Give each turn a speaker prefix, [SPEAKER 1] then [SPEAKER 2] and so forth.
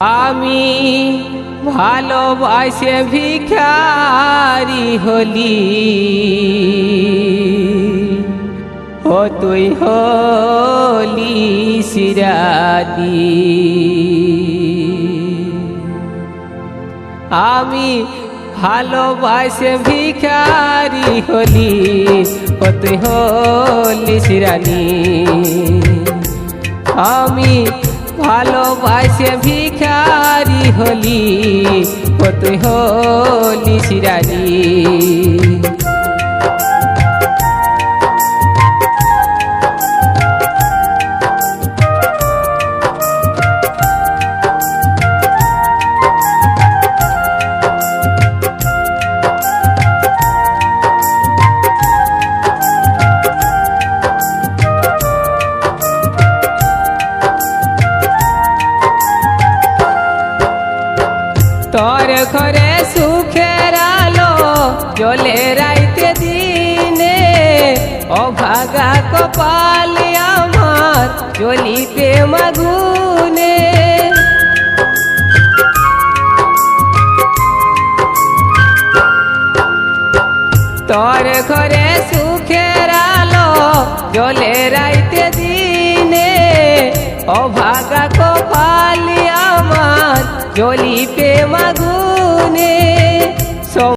[SPEAKER 1] আমি ভালোবাসে ভিখারি হলি। ও তুই হলি সিরাদি আমি ভালোবাসে ভিখারি হলি। ও তুই হলি সিরানি। আমি ভালোবাসে ভিখারি হলি ও তুই হলি সিরানি তোর ঘরে সুখের আলো জলে রাইতে দিনে, অভাগা কপাল আমার জ্বলিতে মাগুনে। তোর ঘরে সুখের আলো জলে রাইতে দিনে, অভাগা কপালি আমার জ্বলিতে মাগুনে